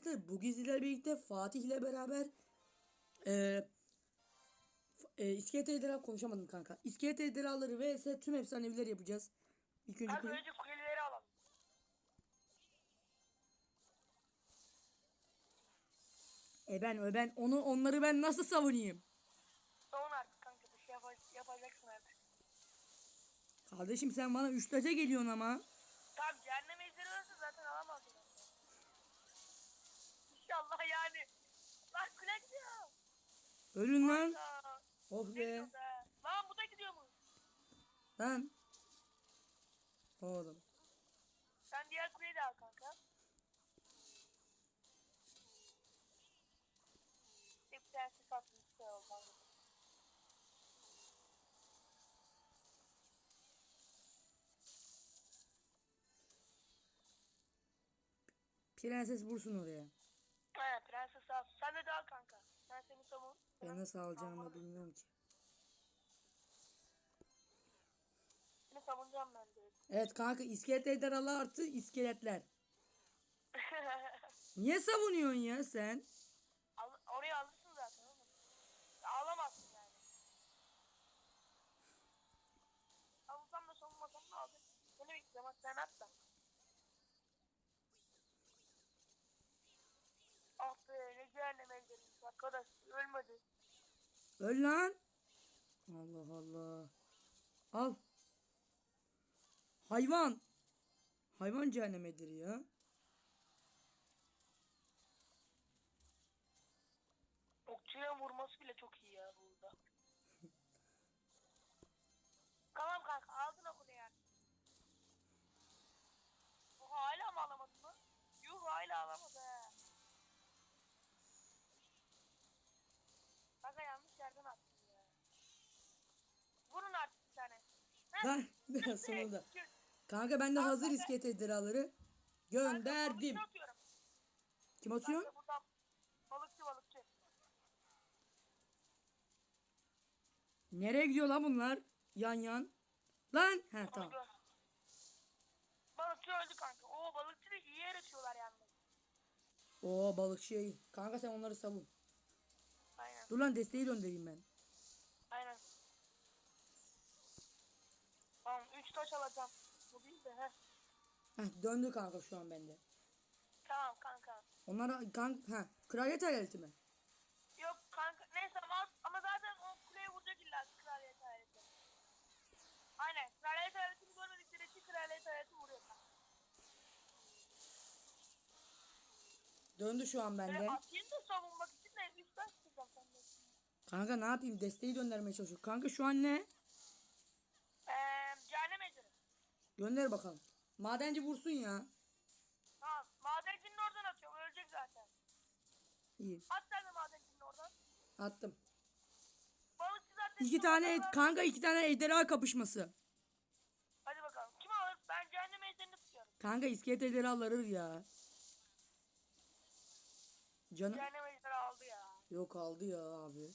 arkadaşlar bu gezilerle birlikte Fatih ile beraber e, e, iskelet ejderha konuşamadım kanka. İskelet ejderhaları vs tüm efsaneviler yapacağız. İlk önce Kanka kule- önce kuleleri alalım. e ben ö ben onu onları ben nasıl savunayım? Savun artık kanka bir şey yapa- yapacaksın artık. Kardeşim sen bana üçlete geliyorsun ama. Ölün lan. Aa, Oh ne be. gidiyoruz ha? Lan bu da gidiyor mu? Lan. Oğlum. Sen diğer kuleyi de al kanka. Bir tanesi sattım. Şey oldu kanka. Prenses vursun oraya. He prenses al. Sen de de al kanka. Ben seni savun. Ben nasıl alacağımı bilmiyorum ki. Seni savunacağım ben de. Evet kanka iskelet ejderhalar artı iskeletler. Niye savunuyorsun ya sen? Al, oraya alırsın zaten oğlum. Ya, Alamazsın yani. Alırsam da savunmasam da aldım. Seni bekleyeceğim bak sen at da. Ah be ne cehennem ellerimiz arkadaş ölmedi. Öl lan. Allah Allah. Al. Hayvan. Hayvan cehennemedir ya. Okçuya vurması bile çok Direkt, sonunda. Kanka ben de hazır iskelet ejderhaları Kanka, gönderdim. atıyorum. Kim atıyor? Kanka buradan balıkçı balıkçı. Nereye gidiyor lan bunlar? Yan yan. Lan. He tamam. Balıkçı öldü kanka. Oo balıkçı da iyi yer açıyorlar yalnız. Oo balıkçı iyi. Kanka sen onları savun. Aynen. Dur lan desteği göndereyim ben. Aynen. Tamam 3 taş alacağım. Bu değil de he. Heh döndü kanka şu an bende. Tamam kanka. Onlara kanka ha kraliyet hayaleti mi? Yok kanka neyse ama, ama zaten o kuleye vuracak illa kraliyet hayaleti. Aynen kraliyet hayaletini görmedikleri için kraliyet hayaleti vuruyor kanka. Döndü şu an Böyle bende. atayım da savunmak için de 3 taş tutacağım sende. Kanka ne yapayım desteği göndermeye çalışıyor. Kanka şu an ne? Gönder bakalım. Madenci vursun ya. Tamam madencinin oradan atıyorum ölecek zaten. İyi. At sen de madencinin oradan. Attım. Balıkçı zaten... İki tane kanka iki tane ejderha kapışması. Hadi bakalım. Kim alır? Ben cehennem ejderini tutuyorum. Kanka iskelet ejderhaları ya. Canı Cehennem ejderi aldı ya. yok aldı ya abi.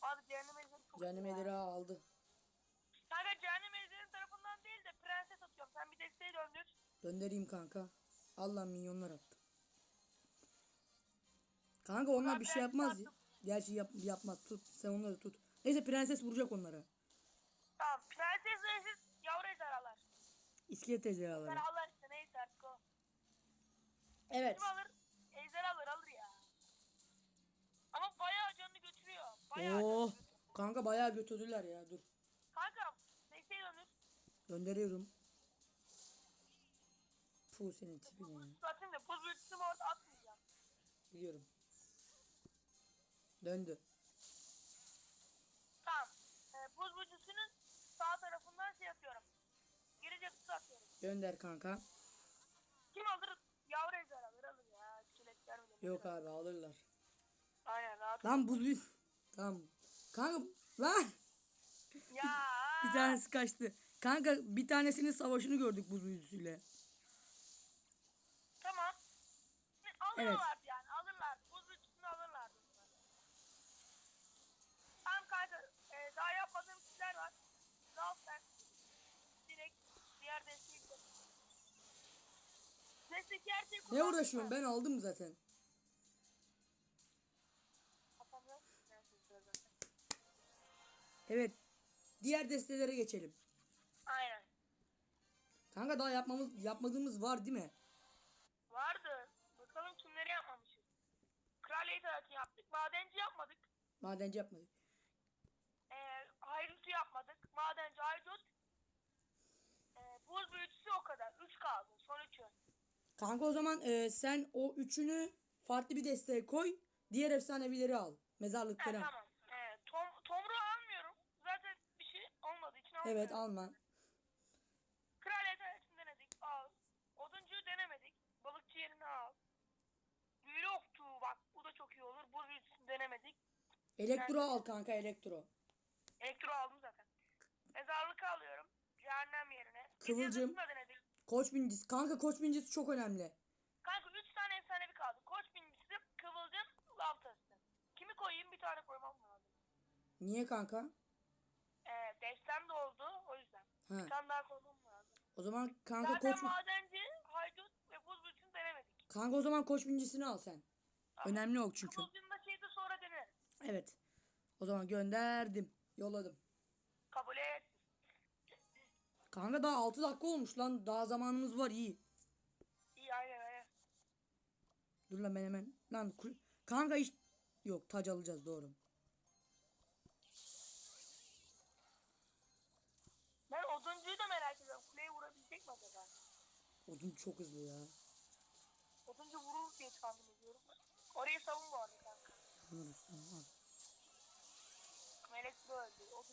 Abi cehennem ejderi çok Cehennem ejderha aldı. Kanka cehennem ejderinin tarafından değil de prenses atıyorum. Sen bir desteği döndür. Göndereyim kanka. Allah milyonlar attı. Kanka onlar Ben bir şey prenses yapmaz. attım. Gerçi yap, yapmaz. Tut sen onları tut. Neyse prenses vuracak onlara. Tamam. Prenses siz yavru ejderhalar. İskelet ejderhaları. Ejderhalar işte neyse artık o. Evet. Kim alır? Ejderha alır alır ya. Ama bayağı canını götürüyor. Bayağı Oo. canını götürüyor. Kanka bayağı götürdüler ya dur. Kanka desteği döndür. Gönderiyorum. Puh senin tipine ya. Zaten de buz büyütüsünü orada atmayacağım. Biliyorum. Döndü. Tamam. Ee, buz büyütüsünün sağ tarafından şey atıyorum. Geri cepsi atıyorum. Gönder kanka. Kim alır? Yavru ejderhalar alır ya. İskeletler mi? Yok abi alırlar. Aynen rahat. Lan buz bir... Tamam. Kanka lan Ya. bir tanesi kaçtı. Kanka bir tanesinin savaşını gördük buz büyücüsüyle. Tamam. Alırlardı yani alırlardı. Buz alırlardı. bunlar. Tamam kanka. E, daha yapmadığım işler var. Ben? Direkt diğer desteği Ne destekteki her şeyi Ne uğraşıyorsun? Ben aldım zaten. Evet. Diğer destelere geçelim. Aynen. Kanka daha yapmamız yapmadığımız var değil mi? Yapmadık. Madenci yapmadık. Ee, hayrıtı yapmadık. Madenci haydut. Ee, buz büyücüsü o kadar. Üç kaldı. Son üçü. Kanka o zaman e, sen o üçünü farklı bir desteğe koy. Diğer efsanevileri al. Mezarlık Ha, falan. tamam. Ee, tom, tomru almıyorum. Zaten bir şey olmadığı için almıyorum. Evet alma. Kraliyet hayatını denedik. Al. Oduncuyu denemedik. Balıkçı yerini al. Büyülü oktu bak. Bu da çok iyi olur. Buz büyücüsünü denemedik. Elektro al kanka elektro. Elektro aldım zaten. Mezarlık alıyorum. Cehennem yerine. Kıvılcım. Koç bincisi. Kanka koç bincisi çok önemli. Kanka 3 tane efsanevi kaldı. Koç bincisi, Kıvılcım, Lav testi. Kimi koyayım? Bir tane koymam lazım. Niye kanka? Ee, destem de oldu o yüzden. Ha. Bir tane daha koymam lazım. O zaman kanka Zaten koç madenci, haydut ve buz büyücüsünü denemedik. Kanka o zaman koç bincisini al sen. Tamam. Önemli o çünkü. Dene. Evet. O zaman gönderdim. Yolladım. Kabul et. Kanka daha 6 dakika olmuş lan. Daha zamanımız var iyi. İyi aynen aynen. Dur lan ben hemen. Lan kanka iş yok tac alacağız doğru. Ben oduncuyu da merak ediyorum. Kuleye vurabilecek mi acaba? Odun çok hızlı ya. Oduncu vurur diye tahmin ediyorum. Orayı savun bu arada kanka. Vururuz, tamam, al. Melek de öldü. Da.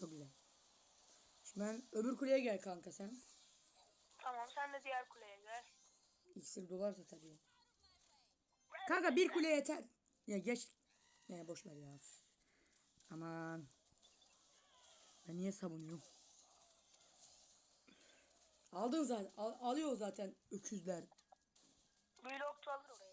Çok güzel. Şimdi ben öbür kuleye gel kanka sen. Tamam sen de diğer kuleye gel. İksir dolarsa tabii. Kanka bir kule yeter. Ya geç. Ne boş ver ya. Aman. Ben niye savunuyorum? Aldın zaten. Al- alıyor zaten öküzler. Okçu alır oraya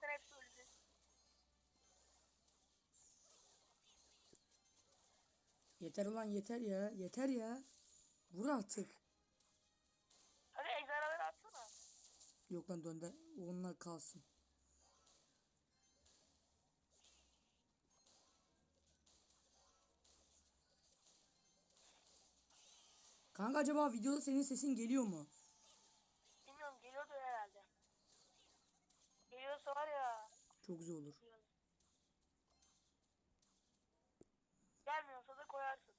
Zaten hepsi ölecek. Yeter ulan yeter ya. Yeter ya. Vur artık. Hadi ejderhaları atsana. Yok lan dönder. Onlar kalsın. Kanka acaba videoda senin sesin geliyor mu? Bilmiyorum geliyordu herhalde. Geliyorsa var ya. Çok güzel olur. Gelmiyorsa da koyarsın.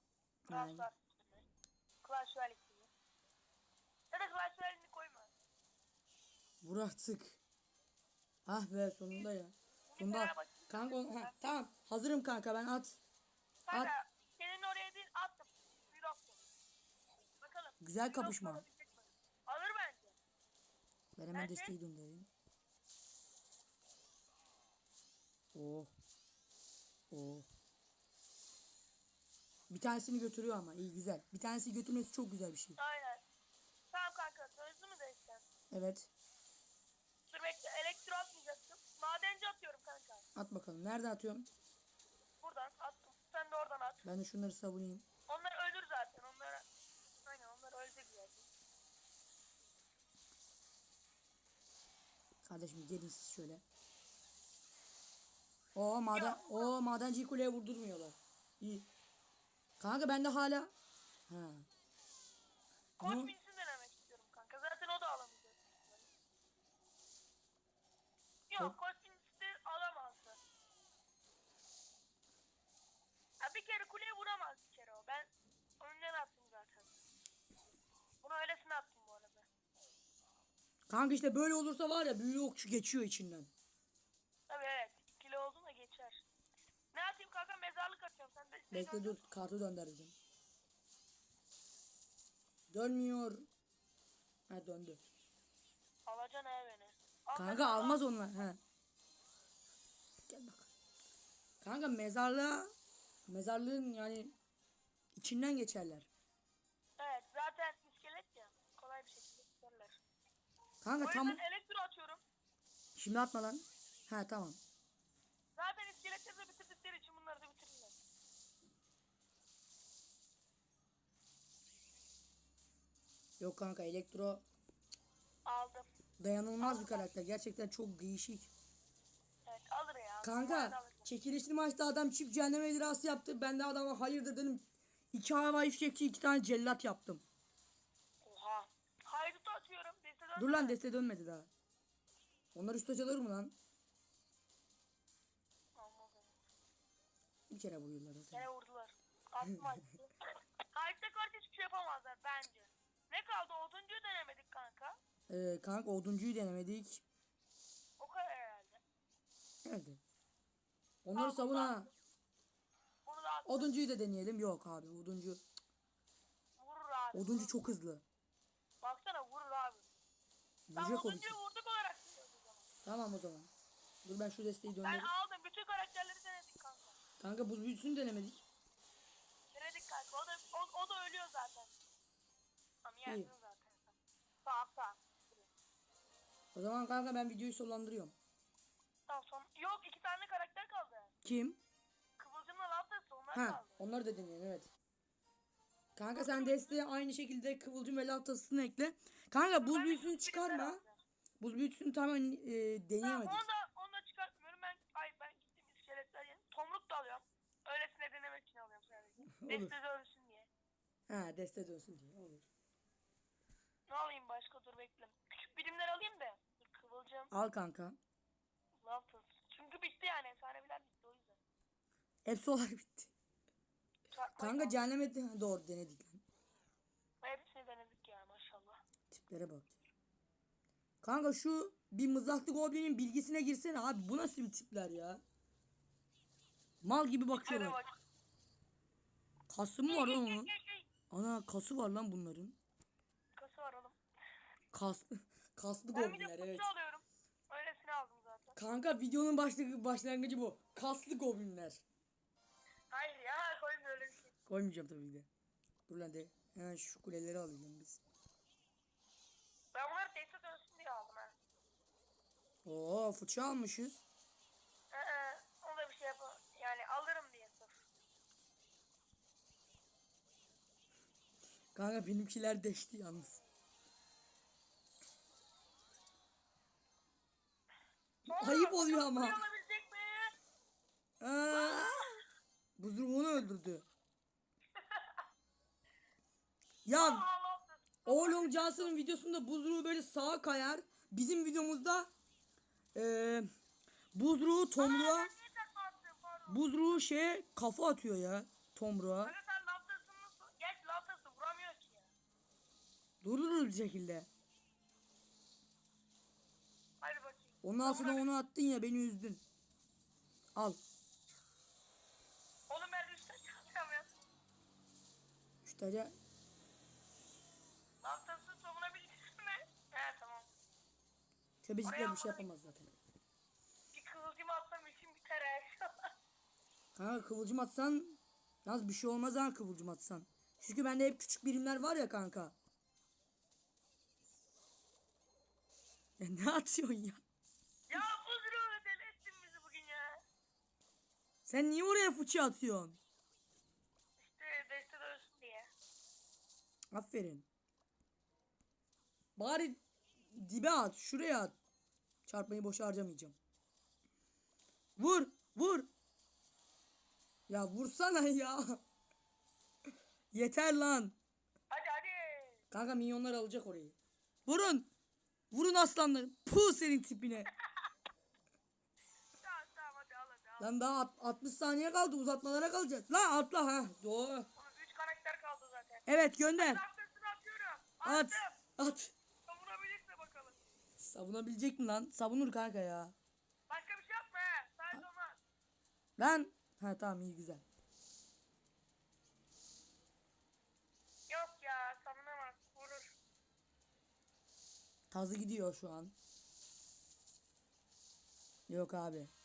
Aynen. Clash Clash Royale gibi. Ya da Clash Royale'ini koyma. Vur artık. Ah be sonunda ya. Sonunda. Kanka ha, tamam. Hazırım kanka ben at. Kanka senin oraya değil attım. Bir. Bakalım. Güzel Bir kapışma. Alır bence. Ben hemen Bence- desteği göndereyim. Oh. Oh. Bir tanesini götürüyor ama iyi güzel. Bir tanesi götürmesi çok güzel bir şey. Aynen. Tamam kanka sözlü mü değişsen? Evet. Dur bekle elektro atmayacaktım. Madenci atıyorum kanka. At bakalım. Nerede atıyorum? Buradan attım. Sen de oradan at. Ben de şunları savunayım. Onlar ölür zaten. Onlar aynen onlar ölecek zaten. Kardeşim gelin siz şöyle. O maden o madenciyi kuleye vurdurmuyorlar. İyi. Kanka bende hala ha. Ne? binisini denemek istiyorum kanka. Zaten o da alamayacak. Yok de alamazdı. Ya bir kere kuleye vuramaz bir kere o. Ben önden attım zaten. Bunu öylesine attım bu arada. Kanka işte böyle olursa var ya büyülü okçu geçiyor içinden. Tabii evet. İkili oldu da geçer. Ne atayım kanka mezarlık atıyorum. Sen de Bekle dur kartı döndüreceğim. Dönmüyor. Ha döndü. Alacaksın he beni. Kanka almaz onlar. He. Gel bak. Kanka mezarlığa mezarlığın yani içinden geçerler. Evet zaten iskelet ya. Kolay bir şekilde giderler. Kanka O tam elektro atıyorum. şimdi atma lan. Ha tamam. Zaten iskeletleri de bitirdikleri için bunları da bitirirler. Yok kanka elektro Aldım. dayanılmaz bir karakter. Gerçekten çok değişik. Evet alır ya. Kanka Normalde alır. çekilişli maçta adam çift cehennem ejderhası yaptı. Ben de adama hayırdır dedim. İki hava ifşekçi iki tane cellat yaptım. Oha. Haydut'u atıyorum. Desteden Dur lan deste dönmedi daha. Onlar üst alır mı lan? Anladım. Bir kere vuruyorlar zaten. Gene vurdular. Attım Haydut'u. Haydut'a karşı hiçbir şey yapamazlar bence. Kaldı? Oduncuyu denemedik kanka. Ee, kanka oduncuyu denemedik. O kadar herhalde. Nerede? Onları Al, savun ha. Oduncuyu da deneyelim. Yok abi oduncu. Vurur abi. Oduncu çok hızlı. Baksana vurur abi. Vuracak o oduncuyu vurduk olarak. Tamam o zaman. Dur ben şu desteği Ben döndüreyim. aldım. Bütün karakterleri denedik kanka. Kanka buz büyüsünü denemedik. Denedik kanka. O da, o, o da ölüyor zaten. Tamam İyi. Tamam tamam. O zaman kanka ben videoyu sonlandırıyorum. Tamam son. Yok iki tane karakter kaldı. Kim? Kıvılcımla Laftası onlar Ha, kaldı. onları da deneyelim evet. Kanka sen desteğe aynı şekilde kıvılcım ve laftasını ekle. Kanka buz büyüsünü çıkarma. Buz büyüsünü tamamen e, deneyemedik. onu da, onu da çıkartmıyorum. Ben, ay ben gittim iskeletler yeni. Tomruk da alıyorum. Öylesine denemek için alıyorum sadece. Olur. Destede ölsün diye. Ha deste dönsün diye olur. Ne alayım başka dur bekle. Küçük birimler alayım da. Dur, Kıvılcım, Al kanka. Laftası. Çünkü bitti yani. Efsaneviler bitti o yüzden. Hepsi olarak bitti. Çarpmayın Kanka ama. cehenneme de- doğru denedik lan. Hepsini denedik ya maşallah. Tiplere bak. Kanka şu bir mızraklı goblinin bilgisine girsene abi. Bu nasıl bir tipler ya? Mal gibi bakıyorlar. bak. Kası mı var lan onun? Ana kası var lan bunların. Oğlum. Kaslı, Ben goblinler evet. alıyorum. Öylesine aldım zaten. Kanka videonun başlığı, başlangıcı bu. Kaslı goblinler. Hayır ya koyun öyle bir şey. Koymayacağım tabii ki de. Dur lan de. Hemen şu kuleleri alalım biz. Ben bunları tehdit dönsün diye aldım ha. Oo fıçı almışız. Ee, o da bir şey yapalım. Yani alırım diye sırf. Kanka benimkiler deşti yalnız. Ayıp oluyor ama. buraya alabilecek mi? Aa! Onu öldürdü. Ya. Oğlum Johnson'ın videosunda buzruğu böyle sağa kayar. Bizim videomuzda eee buzruğu tomruğa buzruğu şeye kafa atıyor ya tomruğa. Hani sen laftasını nasıl? Onun altına onu attın ya beni üzdün. Al. Oğlum ben üstte çıkacağım ya. Şu taca Laftası savunabilecek mi? He tamam. tebecikler bir şey yapamaz zaten. Bir kıvılcım atsam işim biter he. Kanka kıvılcım atsan yalnız bir şey olmaz ha kıvılcım atsan. Çünkü bende hep küçük birimler var ya kanka. Ya ne atıyorsun ya Sen niye oraya fıçı atıyorsun? İşte deste dönsün diye. Aferin. Bari dibe at, şuraya at. Çarpmayı boşa harcamayacağım. Vur, vur. Ya vursana ya. Yeter lan. Hadi hadi. Kanka minyonlar alacak orayı. Vurun. Vurun aslanlarım. Puh senin tipine. Tamam tamam hadi al hadi al. Lan daha alt- 60 saniye kaldı uzatmalara kalacağız. Lan atla ha. Doğru. Onun 3 karakter kaldı zaten. Evet gönder. Atıyorum. At. Attım. At. Savunabilirse bakalım. Savunabilecek mi lan? Savunur kanka ya. Başka bir şey yapma he. Sadece onu at. Lan. Ha tamam iyi güzel. Yok ya savunamaz. Vurur. Tazı gidiyor şu an. Yok abi.